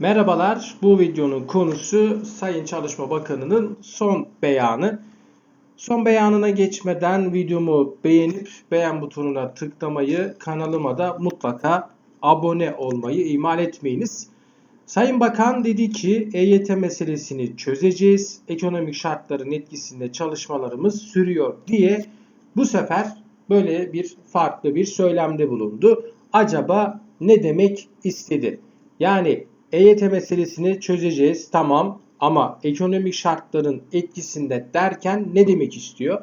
Merhabalar. Bu videonun konusu Sayın Çalışma Bakanı'nın son beyanı. Son beyanına geçmeden videomu beğenip beğen butonuna tıklamayı, kanalıma da mutlaka abone olmayı ihmal etmeyiniz. Sayın Bakan dedi ki EYT meselesini çözeceğiz. Ekonomik şartların etkisinde çalışmalarımız sürüyor diye bu sefer böyle bir farklı bir söylemde bulundu. Acaba ne demek istedi? Yani EYT meselesini çözeceğiz tamam ama ekonomik şartların etkisinde derken ne demek istiyor?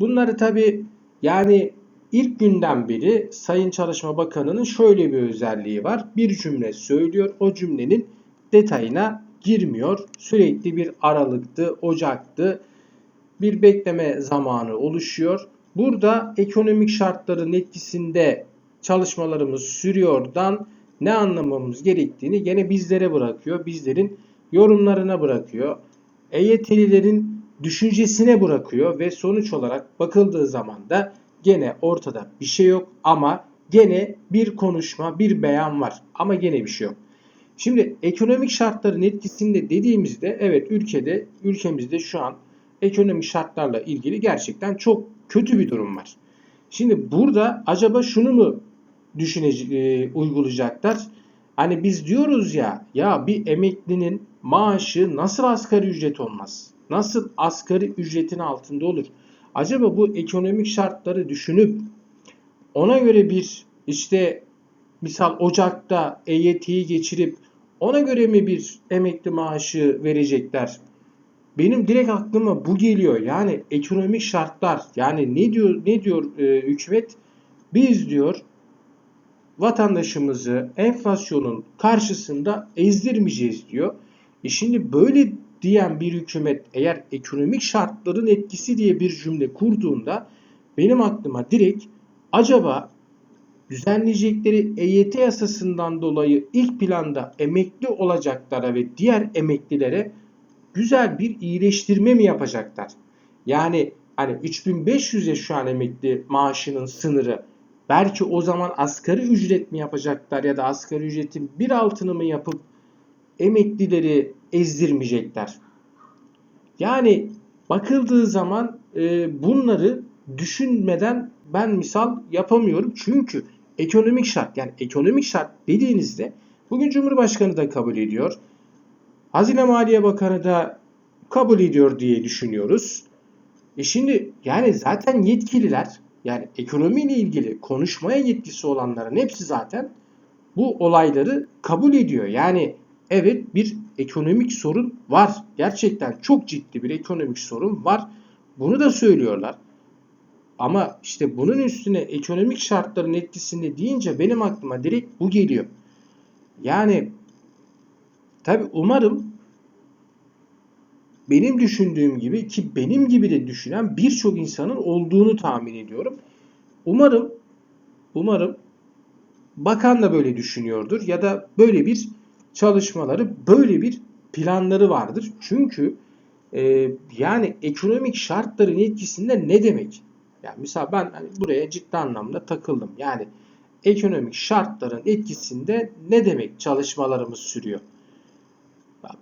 Bunları tabi yani ilk günden beri Sayın Çalışma Bakanı'nın şöyle bir özelliği var. Bir cümle söylüyor o cümlenin detayına girmiyor. Sürekli bir aralıktı, ocaktı bir bekleme zamanı oluşuyor. Burada ekonomik şartların etkisinde çalışmalarımız sürüyordan ne anlamamız gerektiğini gene bizlere bırakıyor. Bizlerin yorumlarına bırakıyor. EYT'lilerin düşüncesine bırakıyor ve sonuç olarak bakıldığı zaman da gene ortada bir şey yok ama gene bir konuşma, bir beyan var ama gene bir şey yok. Şimdi ekonomik şartların etkisinde dediğimizde evet ülkede ülkemizde şu an ekonomik şartlarla ilgili gerçekten çok kötü bir durum var. Şimdi burada acaba şunu mu düşünecek, e, uygulayacaklar? Hani biz diyoruz ya ya bir emeklinin maaşı nasıl asgari ücret olmaz? Nasıl asgari ücretin altında olur? Acaba bu ekonomik şartları düşünüp ona göre bir işte misal Ocak'ta EYT'yi geçirip ona göre mi bir emekli maaşı verecekler? Benim direkt aklıma bu geliyor. Yani ekonomik şartlar yani ne diyor ne diyor e, hükümet? Biz diyor vatandaşımızı enflasyonun karşısında ezdirmeyeceğiz diyor. E şimdi böyle diyen bir hükümet eğer ekonomik şartların etkisi diye bir cümle kurduğunda benim aklıma direkt acaba düzenleyecekleri EYT yasasından dolayı ilk planda emekli olacaklara ve diğer emeklilere güzel bir iyileştirme mi yapacaklar? Yani hani 3500'e şu an emekli maaşının sınırı belki o zaman asgari ücret mi yapacaklar ya da asgari ücretin bir altını mı yapıp emeklileri ezdirmeyecekler? Yani bakıldığı zaman e, bunları düşünmeden ben misal yapamıyorum. Çünkü ekonomik şart yani ekonomik şart dediğinizde bugün Cumhurbaşkanı da kabul ediyor. Hazine Maliye Bakanı da kabul ediyor diye düşünüyoruz. E şimdi yani zaten yetkililer yani ekonomiyle ilgili konuşmaya yetkisi olanların hepsi zaten bu olayları kabul ediyor. Yani evet bir ekonomik sorun var. Gerçekten çok ciddi bir ekonomik sorun var. Bunu da söylüyorlar. Ama işte bunun üstüne ekonomik şartların etkisinde deyince benim aklıma direkt bu geliyor. Yani tabi umarım benim düşündüğüm gibi ki benim gibi de düşünen birçok insanın olduğunu tahmin ediyorum. Umarım umarım bakan da böyle düşünüyordur ya da böyle bir çalışmaları, böyle bir planları vardır. Çünkü e, yani ekonomik şartların etkisinde ne demek? Yani mesela ben hani buraya ciddi anlamda takıldım. Yani ekonomik şartların etkisinde ne demek çalışmalarımız sürüyor?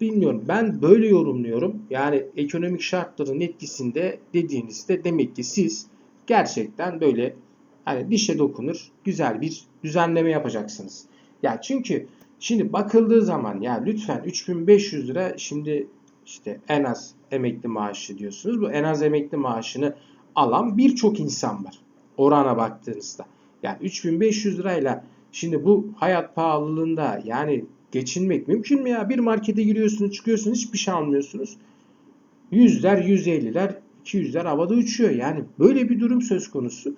Bilmiyorum ben böyle yorumluyorum. Yani ekonomik şartların etkisinde dediğinizde demek ki siz gerçekten böyle hani dişe dokunur güzel bir düzenleme yapacaksınız. Ya çünkü şimdi bakıldığı zaman ya lütfen 3500 lira şimdi işte en az emekli maaşı diyorsunuz. Bu en az emekli maaşını alan birçok insan var. Orana baktığınızda. Yani 3500 lirayla şimdi bu hayat pahalılığında yani geçinmek mümkün mü ya? Bir markete giriyorsunuz çıkıyorsunuz hiçbir şey almıyorsunuz. Yüzler, yüz elliler, iki yüzler havada uçuyor. Yani böyle bir durum söz konusu.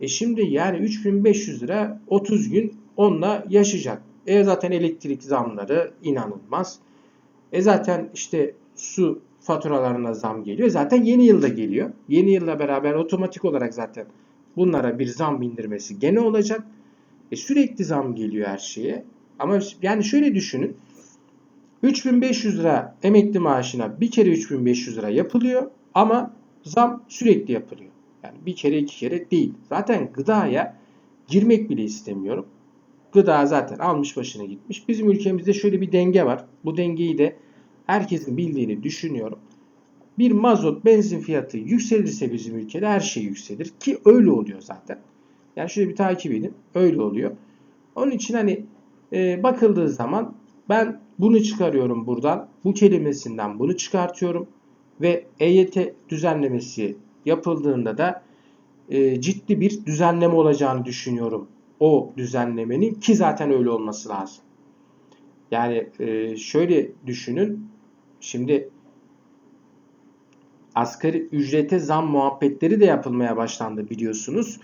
E şimdi yani 3500 lira 30 gün onunla yaşayacak. E zaten elektrik zamları inanılmaz. E zaten işte su faturalarına zam geliyor. Zaten yeni yılda geliyor. Yeni yılla beraber otomatik olarak zaten bunlara bir zam bindirmesi gene olacak. E sürekli zam geliyor her şeye. Ama yani şöyle düşünün. 3500 lira emekli maaşına bir kere 3500 lira yapılıyor ama zam sürekli yapılıyor. Yani bir kere iki kere değil. Zaten gıdaya girmek bile istemiyorum. Gıda zaten almış başına gitmiş. Bizim ülkemizde şöyle bir denge var. Bu dengeyi de herkesin bildiğini düşünüyorum. Bir mazot benzin fiyatı yükselirse bizim ülkede her şey yükselir ki öyle oluyor zaten. Yani şöyle bir takip edin. Öyle oluyor. Onun için hani e, bakıldığı zaman ben bunu çıkarıyorum buradan. Bu kelimesinden bunu çıkartıyorum. Ve EYT düzenlemesi yapıldığında da e, ciddi bir düzenleme olacağını düşünüyorum. O düzenlemenin ki zaten öyle olması lazım. Yani e, şöyle düşünün. Şimdi asgari ücrete zam muhabbetleri de yapılmaya başlandı biliyorsunuz.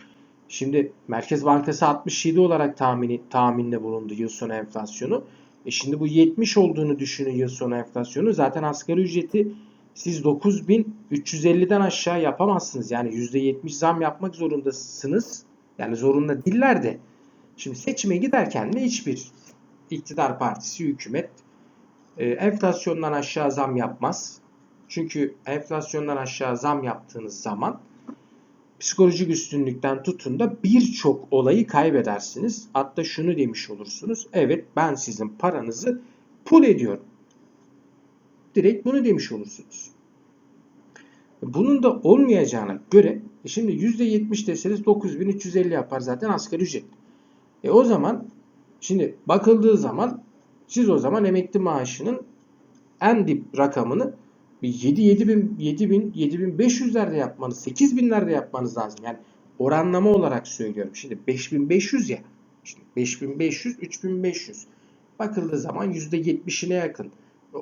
Şimdi Merkez Bankası 67 olarak tahmini, tahminde bulundu yıl sonu enflasyonu. E şimdi bu 70 olduğunu düşünün yıl sonu enflasyonu. Zaten asgari ücreti siz 9350'den aşağı yapamazsınız. Yani %70 zam yapmak zorundasınız. Yani zorunda değiller de. Şimdi seçime giderken de hiçbir iktidar partisi, hükümet e, enflasyondan aşağı zam yapmaz. Çünkü enflasyondan aşağı zam yaptığınız zaman psikolojik üstünlükten tutun da birçok olayı kaybedersiniz. Hatta şunu demiş olursunuz. Evet ben sizin paranızı pul ediyorum. Direkt bunu demiş olursunuz. Bunun da olmayacağına göre e şimdi %70 deseniz 9350 yapar zaten asgari ücret. E o zaman şimdi bakıldığı zaman siz o zaman emekli maaşının en dip rakamını 7 7000 7000 7500'lerde yapmanız, 8000'lerde yapmanız lazım. Yani oranlama olarak söylüyorum. Şimdi 5500 ya. Şimdi 5500 3500. Bakıldığı zaman %70'ine yakın.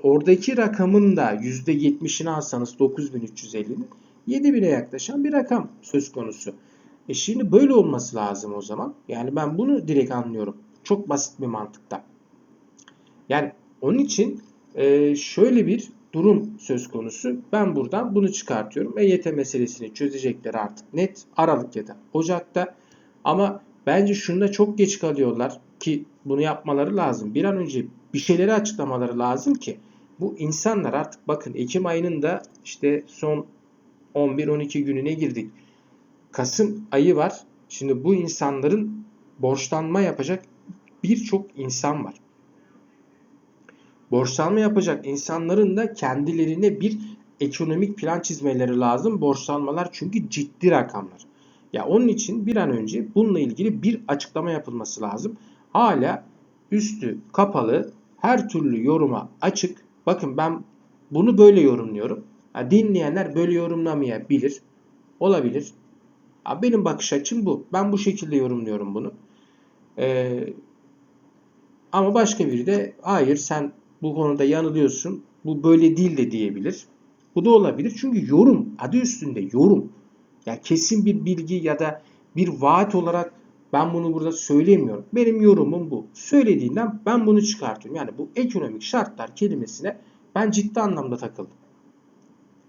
Oradaki rakamın da %70'ini alsanız 9350'nin 7000'e yaklaşan bir rakam söz konusu. E şimdi böyle olması lazım o zaman. Yani ben bunu direkt anlıyorum. Çok basit bir mantıkta. Yani onun için e, şöyle bir durum söz konusu. Ben buradan bunu çıkartıyorum. EYT meselesini çözecekler artık net Aralık ya da Ocak'ta. Ama bence şunda çok geç kalıyorlar ki bunu yapmaları lazım. Bir an önce bir şeyleri açıklamaları lazım ki bu insanlar artık bakın Ekim ayının da işte son 11-12 gününe girdik. Kasım ayı var. Şimdi bu insanların borçlanma yapacak birçok insan var. Borçlanma yapacak insanların da kendilerine bir ekonomik plan çizmeleri lazım. Borçlanmalar çünkü ciddi rakamlar. Ya onun için bir an önce bununla ilgili bir açıklama yapılması lazım. Hala üstü kapalı, her türlü yoruma açık. Bakın ben bunu böyle yorumluyorum. Ya dinleyenler böyle yorumlamayabilir. Olabilir. Ya benim bakış açım bu. Ben bu şekilde yorumluyorum bunu. Ee, ama başka biri de hayır sen bu konuda yanılıyorsun. Bu böyle değil de diyebilir. Bu da olabilir. Çünkü yorum adı üstünde yorum. Yani kesin bir bilgi ya da bir vaat olarak ben bunu burada söylemiyorum. Benim yorumum bu. Söylediğinden ben bunu çıkartıyorum. Yani bu ekonomik şartlar kelimesine ben ciddi anlamda takıldım.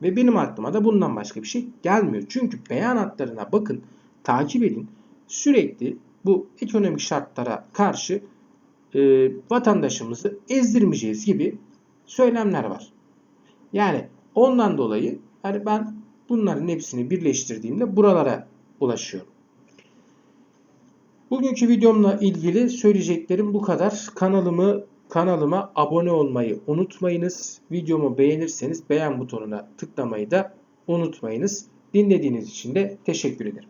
Ve benim aklıma da bundan başka bir şey gelmiyor. Çünkü beyanatlarına bakın, takip edin. Sürekli bu ekonomik şartlara karşı e, vatandaşımızı ezdirmeyeceğiz gibi söylemler var. Yani ondan dolayı hani ben bunların hepsini birleştirdiğimde buralara ulaşıyorum. Bugünkü videomla ilgili söyleyeceklerim bu kadar. Kanalımı kanalıma abone olmayı unutmayınız. Videomu beğenirseniz beğen butonuna tıklamayı da unutmayınız. Dinlediğiniz için de teşekkür ederim.